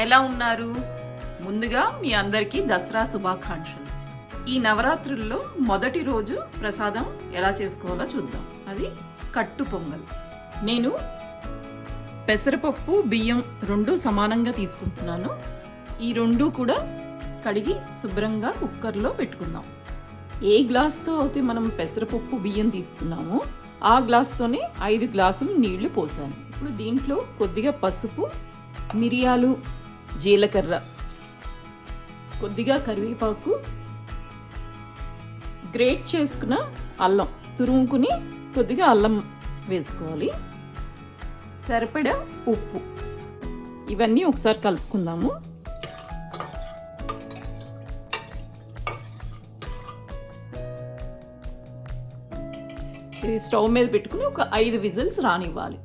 ఎలా ఉన్నారు? ముందుగా మీ అందరికీ దసరా శుభాకాంక్షలు. ఈ నవరాత్రుల్లో మొదటి రోజు ప్రసాదం ఎలా చేసుకోవాలో చూద్దాం. అది కట్టు పొంగల్. నేను పెసరపప్పు బియ్యం రెండు సమానంగా తీసుకుంటున్నాను. ఈ రెండు కూడా కడిగి శుభ్రంగా కుక్కర్లో పెట్టుకుందాం. ఏ గ్లాస్తో అయితే మనం పెసరపప్పు బియ్యం తీసుకున్నామో ఆ గ్లాస్తోనే ఐదు గ్లాసులు నీళ్ళు పోసాను. ఇప్పుడు దీంట్లో కొద్దిగా పసుపు మిరియాలు జీలకర్ర. కొద్దిగా కరివేపాకు. గ్రేట్ చేసుకున్న అల్లం. తురుముకుని కొద్దిగా అల్లం వేసుకోవాలి. సరిపడా ఉప్పు. ఇవన్నీ ఒకసారి కలుపుకుందాము. ఇది స్టవ్ మీద పెట్టుకుని ఒక ఐదు విజిల్స్ రానివ్వాలి.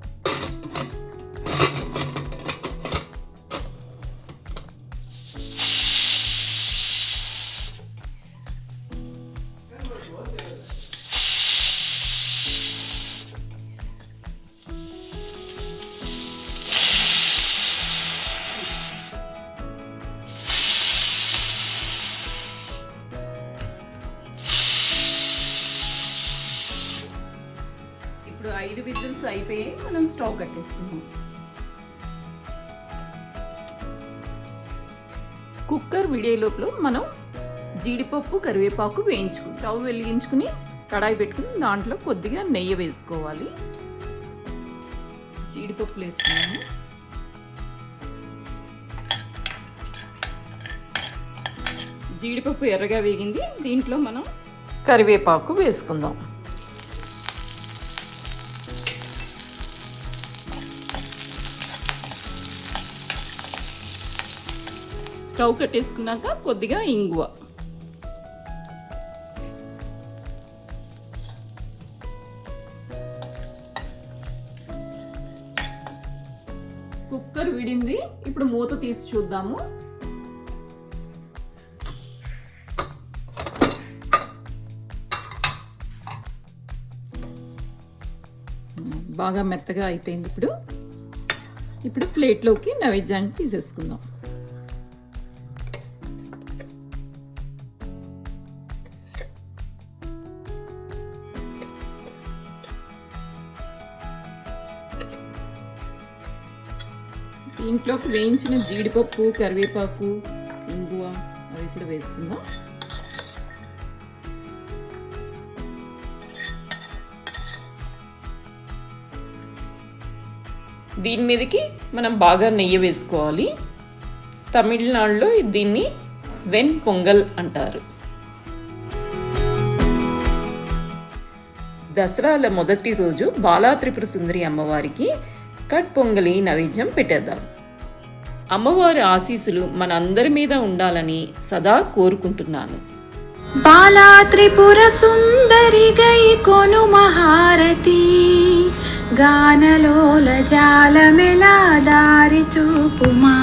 ఐదు విజిల్స్ అయిపోయి మనం స్టవ్ కట్టేసుకుందాం. కుక్కర్ విడే లోపల మనం జీడిపప్పు కరివేపాకు వేయించుకు స్టవ్ వెలిగించుకుని కడాయి పెట్టుకుని దాంట్లో కొద్దిగా నెయ్యి వేసుకోవాలి. జీడిపప్పు వేసుకున్నాము. జీడిపప్పు ఎర్రగా వేగింది దీంట్లో మనం కరివేపాకు వేసుకుందాం. స్టవ్ కట్టేసుకున్నాక కొద్దిగా ఇంగువ. కుక్కర్ విడింది. ఇప్పుడు మూత తీసి చూద్దాము. బాగా మెత్తగా అయిపోయింది ఇప్పుడు. ఇప్పుడు ప్లేట్లోకి నైవేద్యాన్ని తీసేసుకుందాం. ఇంట్లోకి వేయించిన జీడిపప్పు కరివేపాకు ఇంగువ అవి కూడా వేసుకుందాం. దీని మీదకి మనం బాగా నెయ్యి వేసుకోవాలి. తమిళనాడులో దీన్ని వెన్ పొంగల్ అంటారు. దసరాల మొదటి రోజు బాలా త్రిపుర సుందరి అమ్మవారికి కట్ పొంగలి నైవేద్యం పెట్టేద్దాం. అమ్మవారి ఆశీస్సులు మనందరి మీద ఉండాలని సదా కోరుకుంటున్నాను. బాలా త్రిపుర సుందరి గై కొను మహారతి గానలోల జాలమెలా దారి చూపుమా.